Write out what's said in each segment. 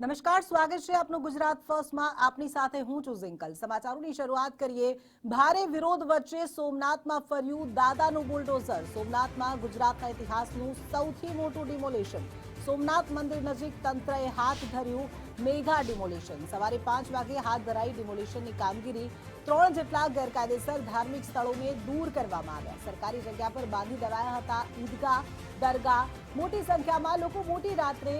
નમસ્કાર, સ્વાગત છે આપનું ગુજરાત ફર્સ્ટમાં. આપની સાથે હું છું ઝિંકલ. સમાચારોની શરૂઆત કરીએ. ભારે વિરોધ વચ્ચે સોમનાથમાં ફર્યું દાદાનું બુલડોઝર. સોમનાથમાં ગુજરાતના ઇતિહાસનું સૌથી મોટું ડિમોલેશન. સોમનાથ મંદિર નજીક તંત્રએ હાથ ધર્યું મેગા ડિમોલેશન. સવારે પાંચ વાગે હાથ ધરાઈ ડિમોલેશનની કામગીરી ત્રણ જેટલા ગેરકાયદેસર ધાર્મિક સ્થળોને દૂર કરવામાં આવ્યા. સરકારી જગ્યા પર બાંધી દેવાયા હતા. ઈદગાહ, દરગાહ, મોટી સંખ્યામાં લોકો મોટી રાત્રે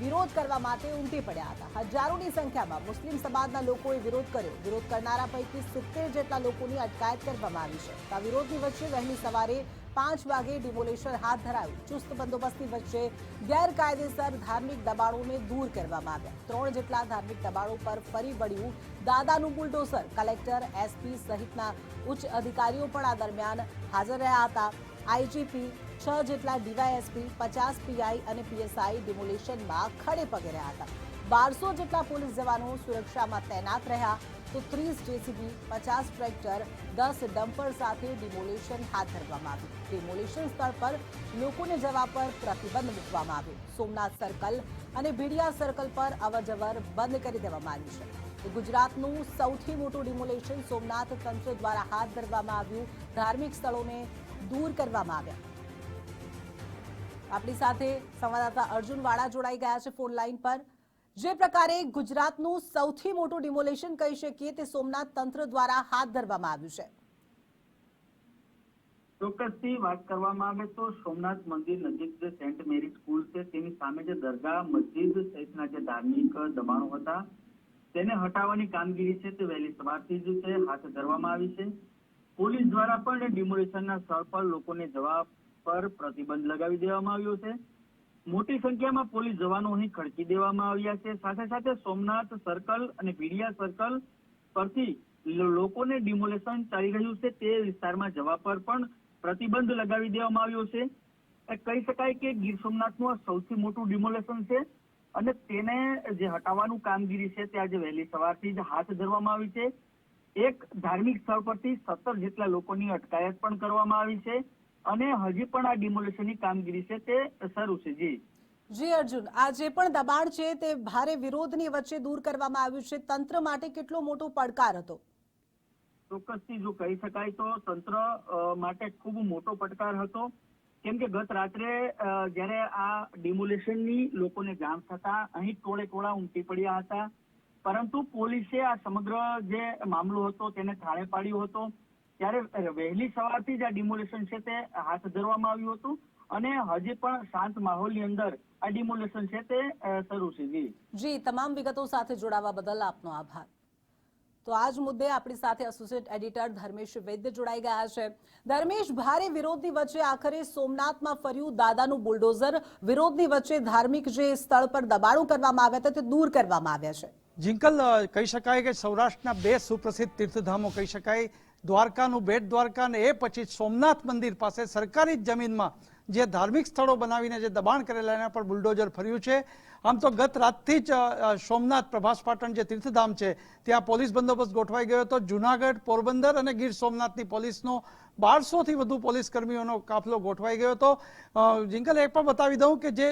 વિરોધ કરવા માટે ઉમટી પડ્યા હતા. હજારોની સંખ્યામાં મુસ્લિમ સમાજના લોકોએ વિરોધ કર્યો. વિરોધ કરનારા પૈકી સિત્તેર જેટલા લોકોની અટકાયત કરવામાં આવી છે. આ વિરોધની વચ્ચે વહેલી સવારે પાંચ વાગે ડિમોલેશન હાથ ધરાયું. ચુસ્ત બંદોબસ્તની વચ્ચે ગેરકાયદેસર ધાર્મિક દબાણોને દૂર કરવામાં આવ્યા. ત્રણ જેટલા ધાર્મિક દબાણો પર ફરી વળ્યું. દાદાનું બુલડોઝર કલેક્ટર, એસપી સહિતના ઉચ્ચ અધિકારીઓ પણ આ દરમિયાન હાજર રહ્યા હતા. આઈજીપી છ જેટલા ડીવાયએસપી, પચાસ પીઆઈ અને પીએસઆઈ ડિમોલેશનમાં ખડે પગે રહ્યા હતા. બારસો જેટલા પોલીસ જવાનો સુરક્ષામાં તૈનાત રહ્યા તો ત્રીસ જેસીબી, પચાસ ટ્રેક્ટર, દસ ડમ્પર સાથે ડિમોલેશન હાથ ધરવામાં આવ્યું. ડિમોલેશન સ્થળ પર લોકોને જવા પર પ્રતિબંધ મૂકવામાં આવ્યો. સોમનાથ સર્કલ અને ભીડિયા સર્કલ પર અવરજવર બંધ કરી દેવામાં આવ્યું છે. ગુજરાતનું સૌથી મોટું ડિમોલેશન સોમનાથ તંત્ર દ્વારા હાથ ધરવામાં આવ્યું. ધાર્મિક સ્થળોને દૂર કરવામાં આવ્યા. આપણી સાથે સંવાદદાતા અર્જુન વાળા જોડાઈ ગયા છે ફોન લાઈન પર. જે પ્રકારે ગુજરાતનું સૌથી મોટું ડિમોલેશન કહી શકીએ તે સોમનાથ તંત્ર દ્વારા હાથ ધરવામાં આવ્યું છે. ચોક્કસથી વાત કરવામાં આવે તો સોમનાથ મંદિર નજીક જે સેન્ટ મેરી સ્કૂલ છે, તેની સામે જે દરગાહ મસ્જિદ સહિતના જે ધાર્મિક દબાણો હતા, તેને હટાવવાની કામગીરી છે તે વહેલી સવારથી જ છે હાથ ધરવામાં આવી છે. પોલીસ દ્વારા પણ ડિમોલેશનના સ્થળ પર લોકોને જવા પર પ્રતિબંધ લગાવી દેવામાં આવ્યો છે. મોટી સંખ્યામાં પોલીસ જવાનો અહીં ખડકી દેવામાં આવ્યા છે. સાથે સાથે સોમનાથ સર્કલ અને ભીડિયા સર્કલ પરથી લોકોને ડિમોલેશન ચાલી રહ્યું છે તે વિસ્તારમાં જવા પર પણ પ્રતિબંધ લગાવી દેવામાં આવ્યો છે. કહી શકાય કે ગીર સોમનાથનું આ સૌથી મોટું ડિમોલેશન છે અને તેને જે હટાવવાનું કામગીરી છે તે આજે વહેલી સવારથી જ હાથ ધરવામાં આવી છે. એક ધાર્મિક સ્થળ પરથી સત્તર જેટલા લોકોની અટકાયત પણ કરવામાં આવી છે. અને હજી પણ આ ડિમોલેશનની કામગીરી છે તે શરૂ છે. જી. જી અર્જુન આ જે પણ દબાણ છે તે ભારે વિરોધની વચ્ચે દૂર કરવામાં આવ્યું છે. તંત્ર માટે કેટલો મોટો પડકાર હતો? ચોક્કસથી જો કહી શકાય તો તંત્ર માટે ખૂબ મોટો પડકાર હતો. કેમ કે ગત રાત્રે જ્યારે આ ડિમોલેશનની લોકોને જાણ થતા અહીં ટોળે ટોળા ઉમટી પડ્યા હતા. પરંતુ પોલીસે આ સમગ્ર જે મામલો હતો તેને થાળે પાડ્યો હતો. ત્યારે વહેલી સવારથી જ આ ડિમોલેશન છે તે હાથ ધરવામાં આવ્યું હતું અને હજી પણ શાંત માહોલની અંદર આ ડિમોલેશન છે તે શરૂ છે. જી. જી તમામ વિગતો સાથે જોડાવા બદલ આપનો આભાર. તો આ જ મુદ્દે આપણી સાથે એસોસિએટ એડિટર ધર્મેશ વૈદ્ય જોડાઈ ગયા છે. ધર્મેશ ભારે વિરોધની વચ્ચે આખરે સોમનાથમાં ફર્યું દાદાનું બુલડોઝર. વિરોધની વચ્ચે ધાર્મિક જે સ્થળ પર દબાણો કરવામાં આવ્યા હતા તે દૂર કરવામાં આવ્યા છે. જિંકલ કહી શકાય કે સૌરાષ્ટ્રના બે સુપ્રસિદ્ધ તીર્થધામો કહી શકાય. દ્વારકાનું બેટ દ્વારકા ને એ પછી સોમનાથ મંદિર પાસે સરકારી જમીનમાં જે ધાર્મિક સ્થળો બનાવીને જે દબાણ કરેલા એના પર બુલડોઝર ફર્યું છે. આમ તો ગત રાતથી જ સોમનાથ પ્રભાસ પાટણ જે તીર્થધામ છે, ત્યાં પોલીસ બંદોબસ્ત ગોઠવાઈ ગયો હતો. જુનાગઢ, પોરબંદર અને ગીર સોમનાથની પોલીસનો બારસોથી વધુ પોલીસ કર્મીઓનો કાફલો ગોઠવાઈ ગયો હતો. જિંકલ એ પણ બતાવી દઉં કે જે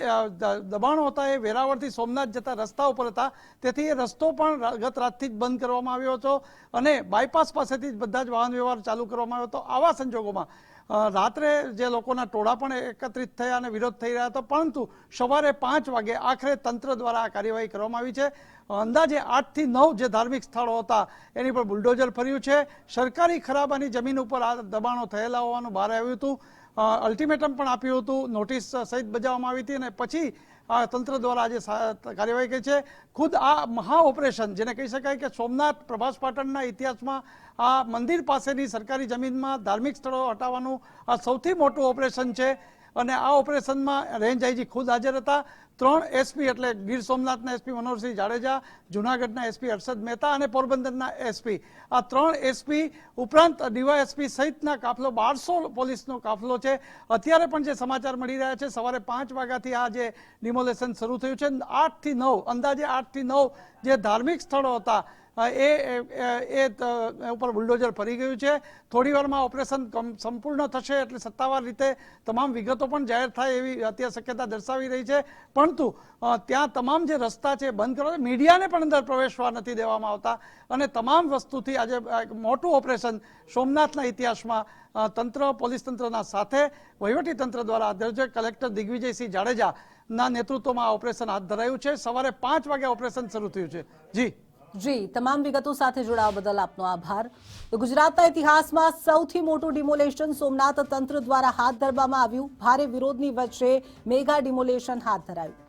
દબાણો હતા એ વેરાવળથી સોમનાથ જતા રસ્તા ઉપર હતા. તેથી એ રસ્તો પણ ગત રાતથી જ બંધ કરવામાં આવ્યો હતો અને બાયપાસ પાસેથી જ બધા જ વાહન વ્યવહાર ચાલુ કરવામાં આવ્યો હતો. આવા સંજોગોમાં રાત્રે જે લોકોના ટોળા પણ એકત્રિત થયા અને વિરોધ થઈ રહ્યા હતો પરંતુ સવારે પાંચ વાગે આખરે તંત્ર દ્વારા આ કાર્યવાહી કરવામાં આવી છે. અંદાજે આઠથી નવ જે ધાર્મિક સ્થળો હતા, એની પર બુલડોઝર ફર્યું છે. સરકારી ખરાબાની જમીન ઉપર આ દબાણો થયેલા હોવાનું બહાર આવ્યું હતું. અલ્ટિમેટમ પણ આપ્યું હતું. નોટિસ સહિત બજાવવામાં આવી હતી અને પછી આ તંત્ર દ્વારા આજે કાર્યવાહી કરી છે. ખુદ આ મહા ઓપરેશન, જેને કહી શકાય કે સોમનાથ પ્રભાસ પાટણના ઇતિહાસમાં આ મંદિર પાસેની સરકારી જમીનમાં ધાર્મિક સ્થળો હટાવવાનું આ સૌથી મોટું ઓપરેશન છે. અને આ ઓપરેશનમાં રેન્જ આઈજી ખુદ હાજર હતા. ત્રણ એસપી એટલે ગીર સોમનાથના એસપી મનોહરસિંહ જાડેજા, જુનાગઢના એસપી હર્ષદ મહેતા અને પોરબંદરના એસપી. આ ત્રણ એસપી ઉપરાંત ડીવાયએસપી સહિતના કાફલો, બારસો પોલીસનો કાફલો છે. અત્યારે પણ જે સમાચાર મળી રહ્યા છે, સવારે પાંચ વાગ્યાથી આ જે ડિમોલેશન શરૂ થયું છે. આઠથી નવ, અંદાજે આઠથી નવ જે ધાર્મિક સ્થળો હતા એ, એ- ઉપર બુલડોઝર ફરી ગયું છે. થોડી વારમાં ઓપરેશન સંપૂર્ણ થશે એટલે સત્તાવાર રીતે તમામ વિગતો પણ જાહેર થાય એવી અત્યારે શક્યતા દર્શાવી રહી છે. પરંતુ ત્યાં તમામ જે રસ્તા છે બંધ કરવા મીડિયાને પણ અંદર પ્રવેશવા નથી દેવામાં આવતા. અને તમામ વસ્તુથી આજે મોટું ઓપરેશન સોમનાથના ઇતિહાસમાં તંત્ર, પોલીસ તંત્રના સાથે વહીવટી તંત્ર દ્વારા છે. કલેક્ટર દિગ્વિજયસિંહ જાડેજાના નેતૃત્વમાં ઓપરેશન હાથ ધરાયું છે. સવારે પાંચ વાગે ઓપરેશન શરૂ થયું છે. જી. જી, તમામ વિગતો સાથે જોડાવા બદલ આપનો આભાર. ગુજરાતના ઇતિહાસમાં સૌથી મોટું ડિમોલેશન સોમનાથ તંત્ર દ્વારા હાથ ધરવામાં આવ્યું. ભારે વિરોધની વચ્ચે મેગા ડિમોલેશન હાથ ધરાયું.